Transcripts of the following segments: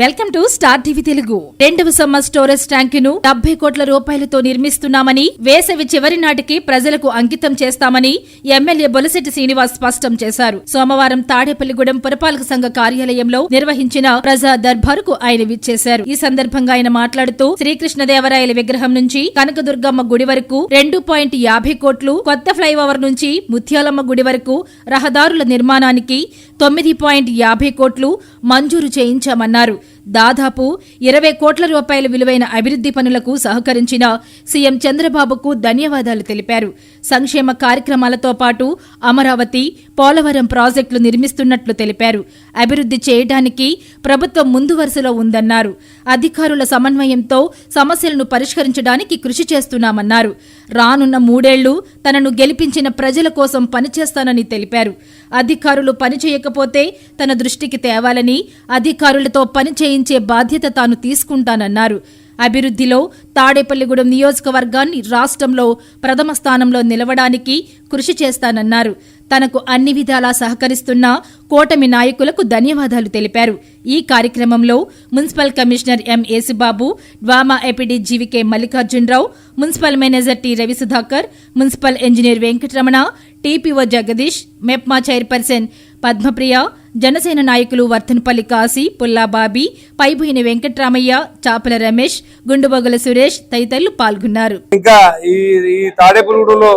Welcome to star TV Telugu. రెండవ summer storage ట్యాంక్ను డెబ్బై కోట్ల రూపాయలతో నిర్మిస్తున్నామని వేసవి చివరి నాటికి ప్రజలకు అంకితం చేస్తామని ఎమ్మెల్యే బొలసెట్టి శ్రీనివాస్ స్పష్టం చేశారు. సోమవారం తాడేపల్లిగూడెం పురపాలక సంఘ కార్యాలయంలో నిర్వహించిన ప్రజా దర్బారుకు ఆయన విచ్చేశారు. ఈ సందర్భంగా ఆయన మాట్లాడుతూ శ్రీకృష్ణదేవరాయల విగ్రహం నుంచి కనకదుర్గమ్మ గుడి వరకు రెండు పాయింట్ యాభై కోట్లు కొత్త ఫ్లైఓవర్ నుంచి ముత్యాలమ్మ గుడి వరకు రహదారుల నిర్మాణానికి తొమ్మిది పాయింట్ యాభై కోట్లు మంజూరు చేయించామన్నారు. దాదాపు ఇరవై కోట్ల రూపాయల విలువైన అభివృద్ధి పనులకు సహకరించిన సీఎం చంద్రబాబుకు ధన్యవాదాలు తెలిపారు. సంక్షేమ కార్యక్రమాలతో పాటు అమరావతి పోలవరం ప్రాజెక్టులు నిర్మిస్తున్నట్లు తెలిపారు. అభివృద్ధి చేయడానికి ప్రభుత్వం ముందు వరుసలో ఉందన్నారు. అధికారుల సమన్వయంతో సమస్యలను పరిష్కరించడానికి కృషి చేస్తున్నామన్నారు. రానున్న మూడేళ్ళు తనను గెలిపించిన ప్రజల కోసం పనిచేస్తానని తెలిపారు. అధికారులు పనిచేయకపోతే తన దృష్టికి తేవాలని అధికారులతో పని చేయించే బాధ్యత తాను తీసుకుంటానన్నారు. అభివృద్ధిలో తాడేపల్లిగూడెం నియోజకవర్గాన్ని రాష్ట్రంలో ప్రథమ స్థానంలో నిలవడానికి కృషి చేస్తానన్నారు. తనకు అన్ని విధాలా సహకరిస్తున్న కూటమి నాయకులకు ధన్యవాదాలు తెలిపారు. ఈ కార్యక్రమంలో municipal commissioner M Yesubabu DWAMA APD GVK Mallikarjunarao municipal manager T Ravisudhakar municipal engineer Venkataramana TPO Jagadish MEPMA chairperson Padmapriya Janasena నాయకులు వర్ధనపల్లి కాశీ పుల్లాబాబీ పైబోయిన వెంకట్రామయ్య చాపల రమేష్ గుండుబొగల సురేష్ తదితరులు పాల్గొన్నారు. ఇంకా ఈ ఈ తాడేపల్లిగూడెంలో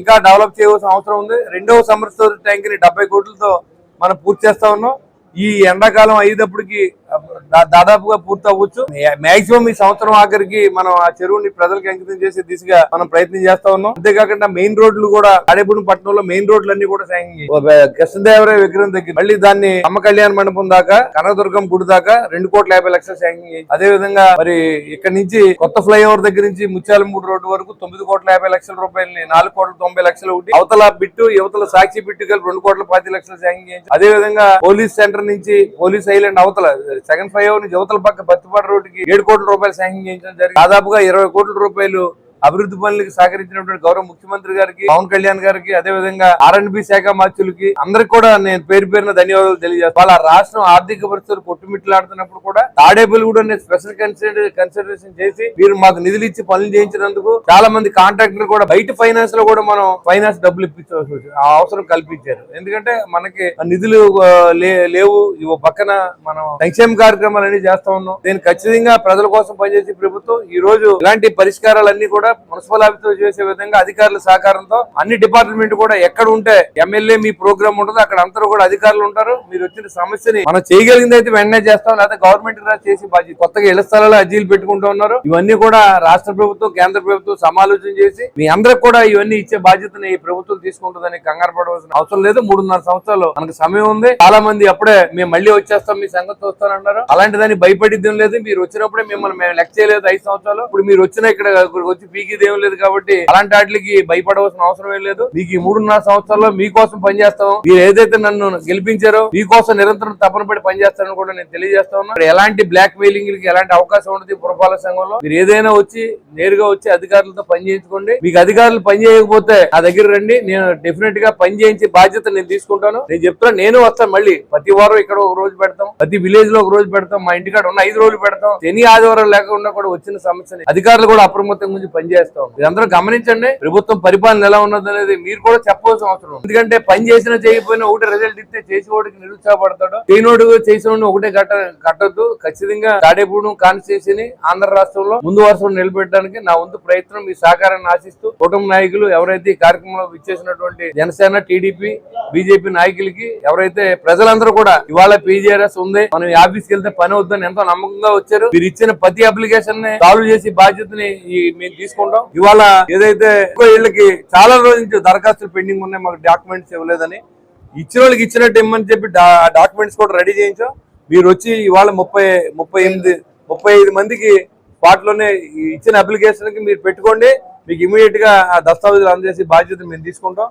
ఇంకా డెవలప్ చేయవలసిన అవసరం ఉంది. రెండవ సమ్మర్ ట్యాంక్ని డెబ్బై కోట్లతో మనం పూర్తి చేస్తా ఉన్నాం. ఈ ఎండాకాలం అయ్యేటప్పటికి దాదాపుగా పూర్తి అవ్వచ్చు మాక్సిమం ఈ సంవత్సరం ఆఖరికి మనం ఆ చెరువుని ప్రజలకు అంకితం చేసే దిశగా మనం ప్రయత్నం చేస్తా ఉన్నాం. అంతేకాకుండా మెయిన్ రోడ్లు కూడా తాడేపూడి పట్టణంలో మెయిన్ రోడ్లు అన్ని కూడా సాంగ్ కృష్ణదేవరాయ విగ్రహం దగ్గర మళ్ళీ దాన్ని అమ్మ కళ్యాణ మండపం దాకా కనకదుర్గం గుడి దాకా రెండు కోట్ల యాభై లక్షలు శాంక్షన్ అదే విధంగా మరి ఇక్కడ నుంచి కొత్త ఫ్లైఓవర్ దగ్గర నుంచి ముత్యాలమూడు రోడ్డు వరకు తొమ్మిది కోట్ల యాభై లక్షల రూపాయలని నాలుగు కోట్ల తొంభై లక్షలు ఒకటి అవతల బిట్టు యువతల సాక్షి బిట్టు కలిపి రెండు కోట్ల పాతి లక్షలు శాంక్షన్ అదే విధంగా పోలీస్ సెంటర్ నుంచి పోలీస్ ఐలాండ్ అవతల సెకండ్ ఫ్లైఓవర్ నుంచి అవతల పక్క బత్తిపాడు రోడ్డుకి ఏడు కోట్ల రూపాయలు శాంక్షన్ చేయించడం జరిగింది. దాదాపుగా ఇరవై కోట్ల రూపాయలు అభివృద్ధి పనులకు సహకరించినటువంటి గౌరవ ముఖ్యమంత్రి గారికి పవన్ కళ్యాణ్ గారికి అదే విధంగా ఆర్ఎండ్బి శాఖ మార్చులకి అందరికి కూడా నేను పేరు పేరున ధన్యవాదాలు తెలియజేస్తాను. వాళ్ళ రాష్ట్రం ఆర్థిక పరిస్థితులు కొట్టుమిట్లాడుతున్నప్పుడు కూడా తాడేపల్లి కూడా స్పెషల్ కన్సిడర్ కన్సిడరేషన్ చేసి మీరు మాకు నిధులు ఇచ్చి పనులు చేయించినందుకు చాలా మంది కాంట్రాక్టర్ కూడా బయట ఫైనాన్స్లో కూడా మనం ఫైనాన్స్ డబ్బులు ఇప్పించవలసి వచ్చింది. ఆ అవసరం కల్పించారు. ఎందుకంటే మనకి నిధులు లే- లేవు. ఇవి పక్కన మనం సంక్షేమ కార్యక్రమాలు అన్ని చేస్తా ఉన్నాం. నేను ఖచ్చితంగా ప్రజల కోసం పనిచేసే ప్రభుత్వం ఈ రోజు ఇలాంటి పరిష్కారాలన్నీ కూడా మున్సిపల్ ఆఫీసులో చేసే విధంగా అధికారుల సహకారంతో అన్ని డిపార్ట్మెంట్ కూడా ఎక్కడ ఉంటే ఎమ్మెల్యే మీ ప్రోగ్రామ్ ఉంటుందో అక్కడ అందరూ కూడా అధికారులు ఉంటారు. మీరు వచ్చిన సమస్యని మనం చేయగలిగింది అయితే వెంటనే చేస్తాం. లేదా గవర్నమెంట్ చేసి బాధ్యత కొత్తగా ఇళ్ళ స్థలాలు అర్జీలు పెట్టుకుంటూ ఉన్నారు. ఇవన్నీ కూడా రాష్ట్ర ప్రభుత్వం కేంద్ర ప్రభుత్వం సమాలోచన చేసి మీ అందరికి కూడా ఇవన్నీ ఇచ్చే బాధ్యతని ఈ ప్రభుత్వం తీసుకుంటుందని కంగారు పడవలసిన అవసరం లేదు. మూడున్నర సంవత్సరాలు మనకు సమయం ఉంది. చాలా మంది అప్పుడే మేము మళ్ళీ వచ్చేస్తాం మీ సంగతి వస్తానన్నారు అలాంటి దాన్ని భయపడిద్దేం లేదు. మీరు వచ్చినప్పుడే మిమ్మల్ని మేము లెక్క చేయలేదు ఐదు సంవత్సరాలు. ఇప్పుడు మీరు వచ్చిన ఇక్కడ వచ్చి పీకిది ఏం లేదు కాబట్టి అలాంటి వాటికి భయపడవలసిన అవసరం ఏం లేదు. మీకు ఈ మూడున్నర సంవత్సరాల్లో మీకోసం పనిచేస్తాం మీరు ఏదైతే నన్ను గెలిపించారో మీకోసం నిరంతరం తపన పడి పనిచేస్తారని కూడా నేను తెలియజేస్తా ఉన్నా. ఎలాంటి బ్లాక్ మెయిలింగ్కి ఎలాంటి అవకాశం ఉండదు పురపాలక సంఘంలో. మీరు ఏదైనా వచ్చి నేరుగా వచ్చి అధికారులతో పని చేయించుకోండి. మీకు అధికారులు పని చేయకపోతే నా దగ్గర రండి. నేను డెఫినెట్గా పనిచేయించే బాధ్యత నేను తీసుకుంటాను. నేను చెప్తాను నేను వస్తాను మళ్ళీ. ప్రతి వారం ఇక్కడ ఒక రోజు పెడతాం. ప్రతి విలేజ్లో ఒక రోజు పెడతాం. మా ఇంటికాడ ఉన్న ఐదు రోజులు పెడతాం. శని ఆదివారం లేకుండా కూడా వచ్చిన సమస్యని అధికారులు కూడా అప్రమత్తం గురించి పనిచేస్తాం మీరందరూ గమనించండి. ప్రభుత్వం పరిపాలన ఎలా ఉన్నది అనేది మీరు కూడా చెప్పవలసిన అవసరం ఎందుకంటే పని చేసినా చేయకపోయినా ఒకటి రిజల్ట్ ఇస్తే చేసేవాడికి నిరుత్సాహపడతాడు. చేయనోడు చేసినోడిని ఒకటే కట్ట కట్టద్దు. ఖచ్చితంగా తాడేపూడెం కాన్స్టిట్యూషన్ ఆంధ్ర రాష్ట్రంలో ముందు వరుసలో నిలబెట్టడానికి నా వంతు ప్రయత్నం మీ సహకారాన్ని ఆశిస్తూ కుటుంబ నాయకులు ఎవరైతే ఈ కార్యక్రమంలో విచ్చేసినటువంటి జనసేన టీడీపీ బీజేపీ నాయకులకి ఎవరైతే ప్రజలందరూ కూడా ఇవాళ పీజీఆర్ఎస్ ఉంది మనం ఈ ఆఫీస్కి వెళ్తే పని వద్దని ఎంతో నమ్మకంగా వచ్చారు. మీరు ఇచ్చిన ప్రతి అప్లికేషన్ని సాల్వ్ చేసి బాధ్యతని మేము తీసుకు తీసుకుంటాం ఇవాళ ఏదైతే వీళ్ళకి చాలా రోజుల నుంచి దరఖాస్తులు పెండింగ్ ఉన్నాయి మాకు డాక్యుమెంట్స్ ఇవ్వలేదని. ఇచ్చిన వాళ్ళకి ఇచ్చినట్టు ఇమ్మని చెప్పి డాక్యుమెంట్స్ కూడా రెడీ చేయించాం. మీరు వచ్చి ఇవాళ ముప్పై ముప్పై ఎనిమిది ముప్పై ఐదు మందికి వాటిలోనే ఇచ్చిన అప్లికేషన్కి మీరు పెట్టుకోండి. మీకు ఇమీడియట్గా ఆ దస్తావేజులు అందజేసి బాధ్యత మేము తీసుకుంటాం.